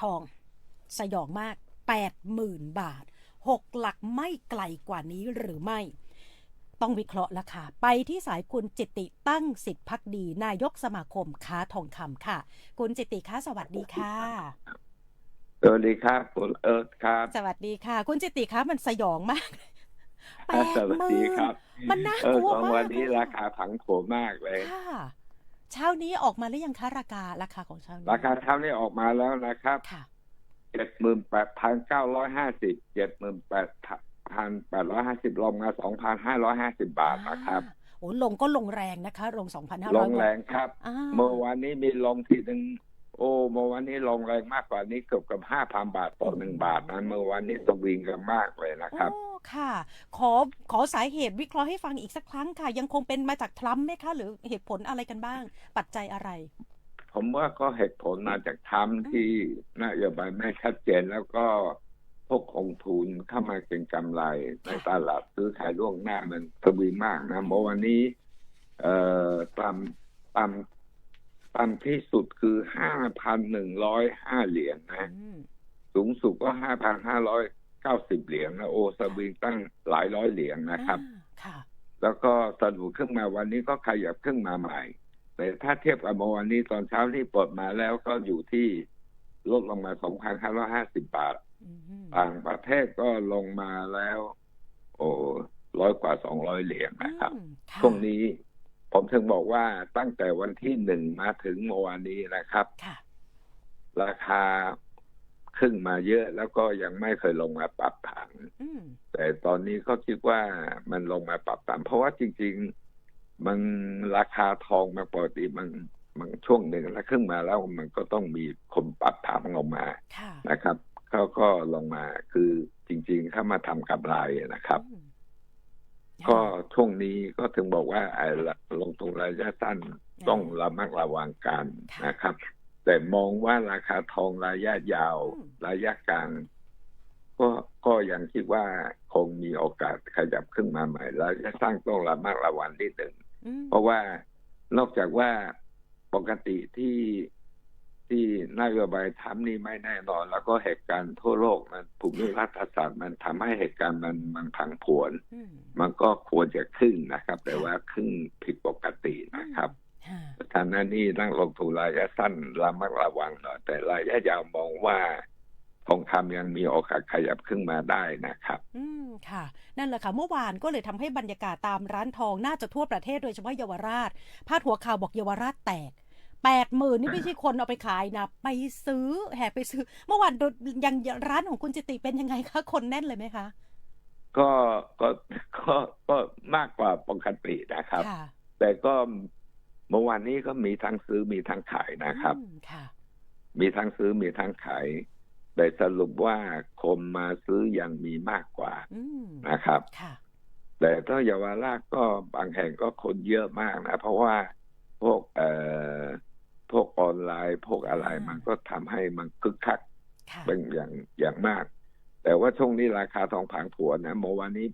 ทอง สยองมาก 80,000 บาท 6 หลักไม่ไกลกว่านี้หรือไม่ ต้องวิเคราะห์ราคาไปที่สายคุณจิตติตั้งสิทธิพักดี นายกสมาคมค้าทองคำค่ะ คุณจิตติคะสวัสดีค่ะ สวัสดีครับคุณเอิร์ธครับ สวัสดีค่ะ คุณจิตติคะมันสยองมากแปดสวัสหมื่ดีนครับมันน่าเอกอลัวของมากวันนี้เลยราคาผังโผวนมากเลยค่ะ เช้านี้ออกมาหรือยังคะราคาราคาของเช้านี้ราคาเท่านี้ออกมาแล้วนะครับค่ะเจ็ดหมื่นแปดพันเก้าร้อยห้าสิบเจ็ดหมื่นแปดพันแปดร้อยห้าสิบลงมาสองพันห้าร้อยห้าสิบบาทนะครับอ่าโอ้ลงก็ลงแรงนะคะ ลง2,500ลงแรงครับอ่าเมื่อวานนี้มีลงทีหนึ่ง โอ้เมื่อวานนี้ลงแรงมากกว่านี้เกือบกับห้าพันบาทต่อหนึ่งบาทนะเมื่อวานนี้สวิงกันมากเลยนะครับโอ้ค่ะ ขอขอสาเหตุวิเคราะห์ให้ฟังอีกสักครั้งค่ะ ยังคงเป็นมาจากทรัมป์ไหมคะ หรือเหตุผลอะไรกันบ้าง ปัจจัยอะไร ผมว่าก็เหตุผลมาจากทรัมป์ที่นโยบายไม่ชัดเจนแล้วก็พวกกองทุนเข้ามาเก็งกำไรในตลาดซื้อขายล่วงหน้ามันทวีมากนะเมื่อวันนี้ เอ่อต่ำต่ำ ต่ำที่สุดคือห้าพันหนึ่งร้อยห้าเหรียญนะอืมสูงสุดก็ห้าพันห้าร้อยเก้าสิบเหรียญนะโอสวิงตั้งหลายร้อยเหรียญนะครับอ่าค่ะแล้วก็สรุปขึ้นมาวันนี้ก็ขยับขึ้นมาใหม่ แต่ถ้าเทียบกับเมื่อวานนี้ตอนเช้าที่เปิดมาแล้วก็อยู่ที่ลดลงมา2,550บาทอืมต่างประเทศก็ลงมาแล้ว โอ้ร้อยกว่า200เหรียญนะครับอืมค่ะช่วงนี้ ผมถึงบอกว่าตั้งแต่วันที่หนึ่งมาถึงเมื่อวานนี้นะครับ ค่ะ ราคาขึ้นมาเยอะแล้วก็ยังไม่เคยลงมาปรับฐานอืมแต่ตอนนี้ก็คิดว่ามันลงมาปรับตามเพราะว่าจริง ๆ มันราคาทองมันปกติมันมันช่วงหนึ่งแล้วขึ้นมาแล้วมันก็ต้องมีคนปรับฐานลงมาค่ะนะครับเขาก็ลงมาคือจริงๆเข้ามาทำกำไรนะครับ อืม ก็ช่วงนี้ก็ถึงบอกว่าไอ้ละลงทุนระยะสั้นต้องระมัดระวังกันนะครับ แต่มองว่าราคาทองระยะยาว ระยะกลางก็ก็ยังคิดว่าคงมีโอกาสขยับขึ้นมาใหม่ระยะสั้นต้องระมัดระวังนิดหนึ่งอืมเพราะว่านอกจากว่าปกติที่ ที่นโยบายทำนี่ไม่แน่นอน แล้วก็เหตุการณ์ทั่วโลกมันภูมิรัฐศาสตร์มันทำให้เหตุการณ์มันมันผังผวนอืมมันก็ควรจะขึ้นนะครับ แต่ว่าขึ้นผิดปกตินะครับค่ะทางนั้นนี่นั่งลงทุนระยะสั้นระมัดระวังหน่อยแต่ระยะยาวมองว่าทองคำยังมีโอกาสขยับขึ้นมาได้นะครับ อืมค่ะ นั่นแหละค่ะ เมื่อวานก็เลยทำให้บรรยากาศตามร้านทองน่าจะทั่วประเทศโดยเฉพาะเยาวราช พาดหัวข่าวบอกเยาวราชแตก แปดหมื่นนี่ไม่ใช่คนเอาไปขายนะ ไปซื้อแห่ไปซื้อ เมื่อวานโดนยังร้านของคุณจิติเป็นยังไงคะ คนแน่นเลยไหมคะ ก็ก็ก็ก็มากกว่าปกตินะครับค่ะแต่ก็เมื่อวานนี้ก็มีทั้งซื้อมีทั้งขายนะครับอืมค่ะมีทั้งซื้อมีทั้งขายแต่สรุปว่าคนมาซื้อยังมีมากกว่าอืมนะครับค่ะแต่ถ้าเยาวราชก็บางแห่งก็คนเยอะมากนะ เพราะว่าพวกเอ่อ พวกออนไลน์พวกอะไรอ่ามัมันก็ทำให้มันคึกคักค่ะเป็นอย่างอย่างมาก แต่ว่าช่วงนี้ราคาทองผังผวนนะเมื่อวานนี้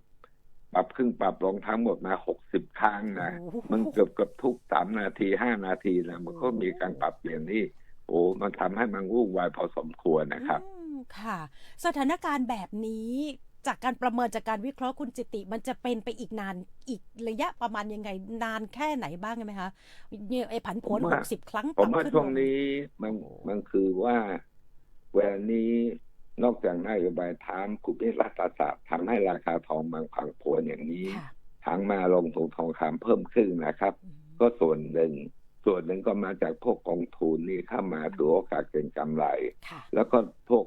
ปรับขึ้นปรับลงทั้งหมดมาหกสิบครั้งนะโอ้โหมันเกือบเกือบทุกสามนาทีห้านาทีนะมันก็โอ้มีการปรับเปลี่ยนที่โอ้มันทำให้มันวุ่นวายพอสมควรนะครับอืมค่ะ สถานการณ์แบบนี้ จากการประเมินจากการวิเคราะห์คุณจิติ มันจะเป็นไปอีกนานอีกระยะประมาณยังไง นานแค่ไหนบ้างไหมคะเนี่ยไอ้ผันผวนผมหว่ากสิบครั้งผมว่าปรับขึ้ช่วงลนี้มันมันคือว่าเวลานี้นอกจากนโยบายทามกุมิรัฐศาสตร์ทำให้ราคาทองมันผังผวนอย่างนี้ค่ะทางมาลงทุนทองคำเพิ่มขึ้นนะครับอืมก็ส่วนหนึ่ง ส่วนหนึ่งก็มาจากพวกกองทุนนี่เข้ามาถือโอกาสเก็งกำไรค่ะแล้วก็พวก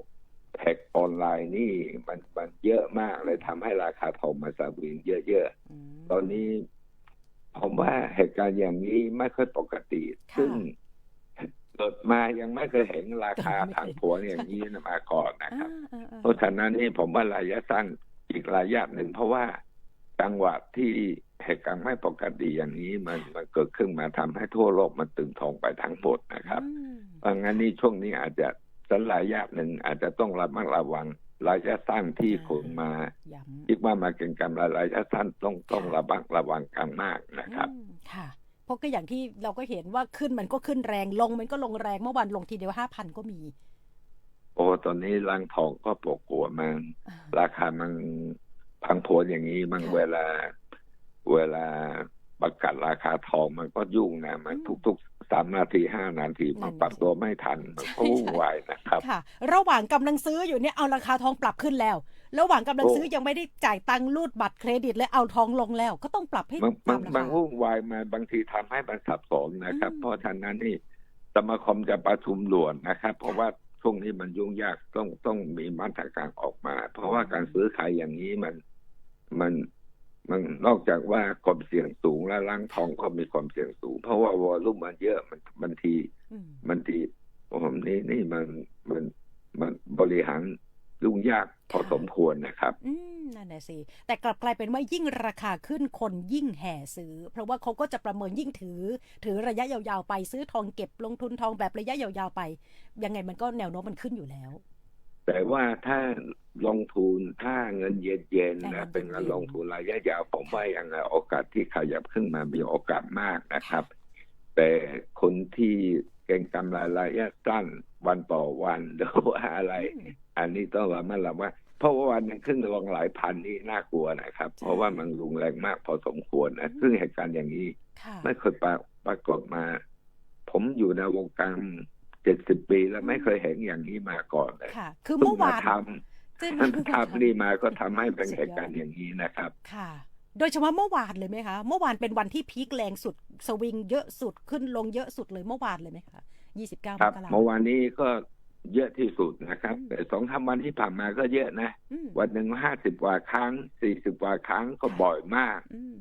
แท็กออนไลน์นี่มันมันเยอะมากเลยทำให้ราคาทองมาสวิงเยอะอืมๆตอนนี้ผมว่าเหตุการณ์อย่างนี้ไม่ค่อยปกติค่ะซึ่งเกิดมายังไม่เคยเห็นราคาไม่เคยผังผวนอย่างนี้มาก่อนนะครับอ่าอ่าอ่าเพราะฉะนั้นนี่ผมว่าระยะสั้นอีกระยะหนึ่งเพราะว่าจังหวะที่เหตุการณ์ไม่ปกติอย่างนี้มันมันเกิดขึ้นมาทำให้ทั่วโลกมันตึงทองไปทั้งหมดนะครับอืมเพราะงั้นนี่ช่วงนี้อาจจะ สันระยะหนึ่งอาจจะต้องระมัดระวังระยะสั้นที่คนมาย้ำคิดว่ามาเก็งกำไรระยะสั้นต้องต้องระมัดระวังกันมากนะครับอืมค่ะเพราะก็อย่างที่เราก็เห็นว่าขึ้นมันก็ขึ้นแรงลงมันก็ลงแรงเมื่อวานลงทีเดียวห้าพันก็มีะตอนนี้ร้านทองก็ปวดกลัวมันอ่าราคามันพังโผวนอย่างนี้มันค่ะเวลาเวลา ประกาศราคาทองมันก็ยุ่งนะมันอืมทุกๆสามนาทีห้านาทีนั่มันนปรับสิตัวไม่ทันมันก็ใช่วุ่นใช่วายนะครับค่ะ ระหว่างกำลังซื้ออยู่เนี่ยเอาราคาทองปรับขึ้นแล้ว ระหว่างกำลังโอ้ซื้อยังไม่ได้จ่ายตังค์รูดบัตรเครดิตเลยเอาทองลงแล้ว ก็ต้องปรับให้บางบาตางมราบางคาวุ่นวายมาบางทีทำให้มันสับสนนะครับอืมเพราะฉะนั้นนี่สมาคมจะประชุมด่วนนะครับ เพราะว่าช่วงนี้มันยุ่งยากต้องต้องมีมาตรการออกมา เพราะว่าการซื้อขายอย่างนี้มันมัน มันนอกจากว่าความเสี่ยงสูงและล้างทองก็มีความเสี่ยงสูง เพราะว่าวอลลุ่มมันเยอะมันบางทีอืมบางทีผมนี่นี่มันมันมันบริหารยุ่งยากพอค่ะสมควรนะครับ อืมนั่นแหละสิ แต่กลับกลายเป็นว่ายิ่งราคาขึ้นคนยิ่งแห่ซื้อ เพราะว่าเขาก็จะประเมินยิ่งถือ ถือระยะยาวๆไปซื้อทองเก็บลงทุนทองแบบระยะยาวๆไป ยังไงมันก็แนวโน้มมันขึ้นอยู่แล้ว แต่ว่าถ้าลงทุนถ้าเงินเย็นๆแต่เงินะนเป็นเงินเย็นๆลงทุนระยะยาวผมว่ายังไงโอกาสที่ขยับขึ้นมามีโอกาสมากนะครับ แต่คนที่เก่งกำไรระยะสั้นวันต่อวันหรือว่าอะไรอืมอันนี้ต้องระมัดระวังเพราะว่าวันหนึงขึ้นลงหลายพันนี่น่ากลัวนะครับใช่เพราะว่ามันรุนแรงมากพอสมควรนะซึ่งเหตุการณ์อย่างนี้ค่ะไม่เคยปราปรากฏมา ผมอยู่ในวงการ เจ็ดสิบปีแล้วไม่เคยเห็นอย่างนี้มาก่อนเลยค่ะ คือเพิ่เมื่งอมาวานทใช่ไหมำท่านเพิ่งมาทำนี่มาก็ทำให้เป็นสุดยอดเหตุการณ์อย่างนี้นะครับ ค่ะ โดยเฉพาะเมื่อวานเลยไหมคะ เมื่อวานเป็นวันที่พีคแรงสุด สวิงเยอะสุดขึ้นลงเยอะสุดเลยเมื่อวานเลยไหมคะยี่สิบเก้าคมรับกราเมื่อวานนี้ก็เยอะที่สุดนะครับอืมแต่สองสามวันที่ผ่านมาก็เยอะนะอืมวันหนึ่งห้าสิบกว่าครั้งสี่สิบกว่าครั้งก็บ่อยมากอืม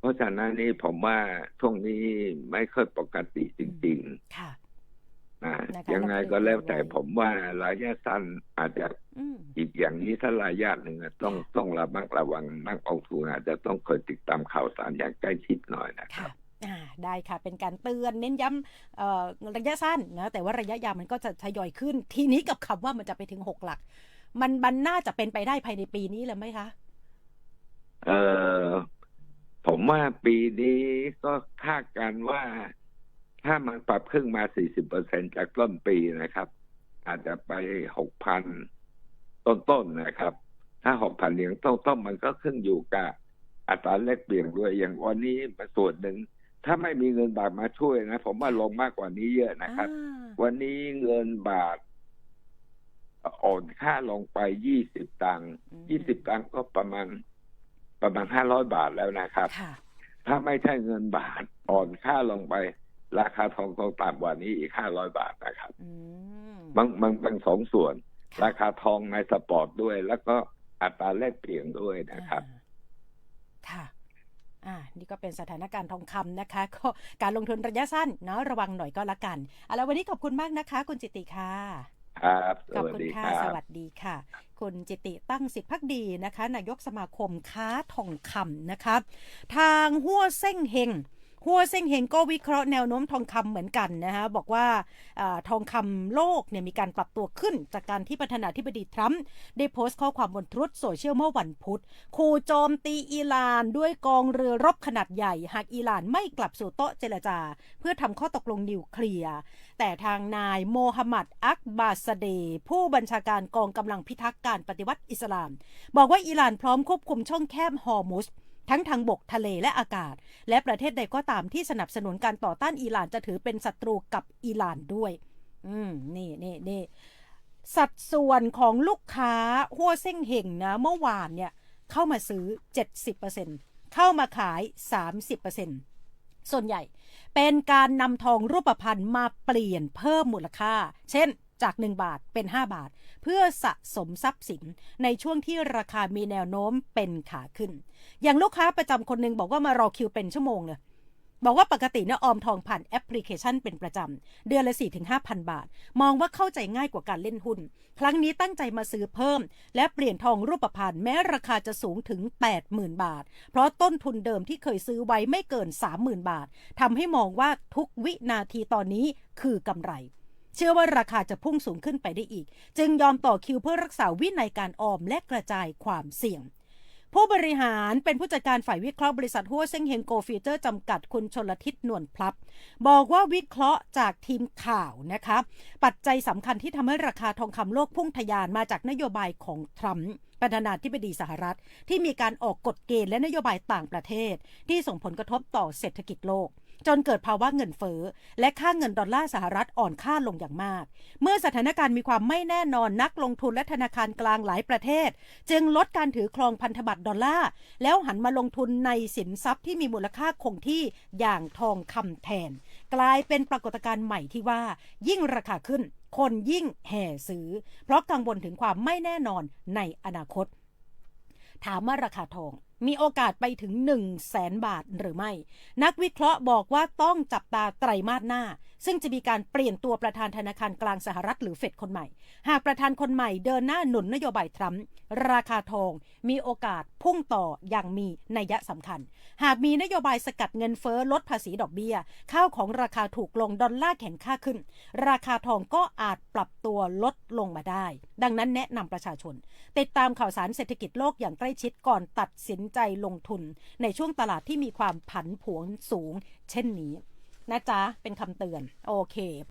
เพราะฉะนั้นนี่ผมว่าช่วงนี้ไม่ค่อยปกติจริงค่ะๆนะนะคะ ยังไงก็แล้วแต่ผมว่าระยะสั้นอาจจะอืมอีกอย่างนี้ถ้าระยะหนึ่งอะต้องต้องระมัดระวังนักลงทุนอาจจะต้องคอยติดตามข่าวสารอย่างใกล้ชิดหน่อยนะคค่ะรับอ่าได้ค่ะเป็นการเตือนเน้นย้ำเอ่อระยะสั้นนะแต่ว่าระยะยาวมันก็จะทยอยขึ้น ทีนี้กับคำว่ามันจะไปถึงหกหลัก มันมันน่าจะเป็นไปได้ภายในปีนี้เลยไหมคะเออผมว่าปีนี้ก็คาดการณ์ว่า ถ้ามันปรับขึ้นมา 40%จากต้นปีนะครับ อาจจะไป 6,000 ต้นๆนะครับ ถ้า 6,000เหรียญต้นๆมันก็ขึ้นอยู่กับอัตราแลกเปลี่ยนด้วยอย่างวันนี้มาส่วนหนึ่ง ถ้าไม่มีเงินบาทมาช่วยนะ ผมว่าลงมากกว่านี้เยอะนะครับอ่าวันนี้เงินบาทอ่อนค่าลงไป 20 ตังค์อืม20 ตังค์ก็ประมาณประมาณ 500 บาทแล้วนะครับค่ะถ้าไม่ใช่เงินบาทอ่อนค่าลงไป ราคาทองคงต่ำกว่านี้อีก500บาทนะครับอืมบางบางบางสองส่วนค่ะราคาทองในสปอร์ตด้วย แล้วก็อัตราแลกเปลี่ยนด้วยนะครับอ่าค่ะอ่านี่ก็เป็นสถานการณ์ทองคำนะคะ ก็การลงทุนระยะสั้นเนาะระวังหน่อยก็แล้วกันเอาละวันนี้ขอบคุณมากนะคะ คุณจิติค่ะครับสขอบวัสคุณดีค่ะครับสวัสดีค่ะ คุณจิติตั้งสิทธิพักดีนะคะ นายกสมาคมค้าทองคำนะคะ ทางหัวเส้งเฮง หัวเส้งเฮงก็วิเคราะห์แนวโน้มทองคำเหมือนกันนะคะบอกว่าอทองคำโลกเนี่ยมีการปรับตัวขึ้น จากการที่ประธานาธิบดีทรัมป์ได้โพสต์ข้อความบนทรุตโซเชียลเมื่อวันพุธขู่โจมตีอิหร่านด้วยกองเรือรบขนาดใหญ่ หากอิหร่านไม่กลับสู่โต๊ะเจรจา เพื่อทำข้อตกลงนิวเคลียร์แต่ทางนายโมฮัมหมัดอักบาสเด ผู้บัญชาการกองกำลังพิทักษ์การปฏิวัติอิสลาม บอกว่าอิหร่านพร้อมควบคุมช่องแคบฮอร์มุส ทั้งทางบกทะเลและอากาศ และประเทศใดก็ตามที่สนับสนุนการต่อต้านอิหร่านจะถือเป็นศัตรูกับอิหร่านด้วย อืม นี่นี่นี่สัดส่วนของลูกค้าหัวเส้งเห่งนะ เมื่อวานเนี่ย เข้ามาซื้อ 70%เข้ามาขาย 30%ส่วนใหญ่เป็นการนำทองรูปพรรณมาเปลี่ยนเพิ่มมูลค่า เช่น จาก 1 บาทเป็น 5 บาท เพื่อสะสมทรัพย์สินในช่วงที่ราคามีแนวโน้มเป็นขาขึ้น อย่างลูกค้าประจำคนหนึ่งบอกว่ามารอคิวเป็นชั่วโมงเลยบอกว่าปกติเนี่ยออมทองผ่านแอปพลิเคชันเป็นประจำ เดือนละ 4-5,000 บาท มองว่าเข้าใจง่ายกว่าการเล่นหุ้น ครั้งนี้ตั้งใจมาซื้อเพิ่ม และเปลี่ยนทองรูปพรรณแม้ราคาจะสูงถึง 80,000 บาท เพราะต้นทุนเดิมที่เคยซื้อไว้ไม่เกิน 30,000 บาททำให้มองว่าทุกวินาทีตอนนี้คือกำไร เชื่อว่าราคาจะพุ่งสูงขึ้นไปได้อีก จึงยอมต่อคิวเพื่อรักษาวินัยการออมและกระจายความเสี่ยงผู้บริหารเป็นผู้จัดการฝ่ายวิเคราะห์บริษัทหัวเซ็งเฮงโกฟิวเจอร์จำกัดคุณชนลทิศนวลพลับ บอกว่าวิเคราะห์จากทีมข่าวนะคะปัจจัยสำคัญที่ทำให้ราคาทองคำโลกพุ่งทะยานมาจากนโยบายของทรัมป์ประธานาธิบดีสหรัฐ ที่มีการออกกฎเกณฑ์และนโยบายต่างประเทศ ที่ส่งผลกระทบต่อเศรษฐกิจโลก จนเกิดภาวะเงินเฟ้อและค่าเงินดอลลาร์สหรัฐอ่อนค่าลงอย่างมาก เมื่อสถานการณ์มีความไม่แน่นอนนักลงทุนและธนาคารกลางหลายประเทศ จึงลดการถือครองพันธบัตรดอลลาร์แล้วหันมาลงทุนในสินทรัพย์ที่มีมูลค่าคงที่อย่างทองคำแทน กลายเป็นปรากฏการณ์ใหม่ที่ว่า ยิ่งราคาขึ้น คนยิ่งแห่ซื้อ เพราะกังวลถึงความไม่แน่นอนในอนาคต ถามว่าราคาทอง มีโอกาสไปถึง 1 0 0 0 0แสนบาทหรือไม่ นักวิเคราะห์บอกว่าต้องจับตาไตรมาสหน้า ซึ่งจะมีการเปลี่ยนตัวประธานธนาคารกลางสหรัฐหรือเฟดคนใหม่ หากประธานคนใหม่เดินหน้าหนุนนโยบายทรัมป์ราคาทองมีโอกาสพุ่งต่ออย่างมีนัยสำคัญ หากมีนโยบายสกัดเงินเฟ้อลดภาษีดอกเบี้ย ข้าวของราคาถูกลงดอลลาร์แข็งค่าขึ้น ราคาทองก็อาจปรับตัวลดลงมาได้ ดังนั้นแนะนำประชาชน ติดตามข่าวสารเศรษฐกิจโลกอย่างใกล้ชิดก่อนตัดสินใจลงทุนในช่วงตลาดที่มีความผันผวนสูง เช่นนี้นะจ๊ะ เป็นคำเตือน โอเค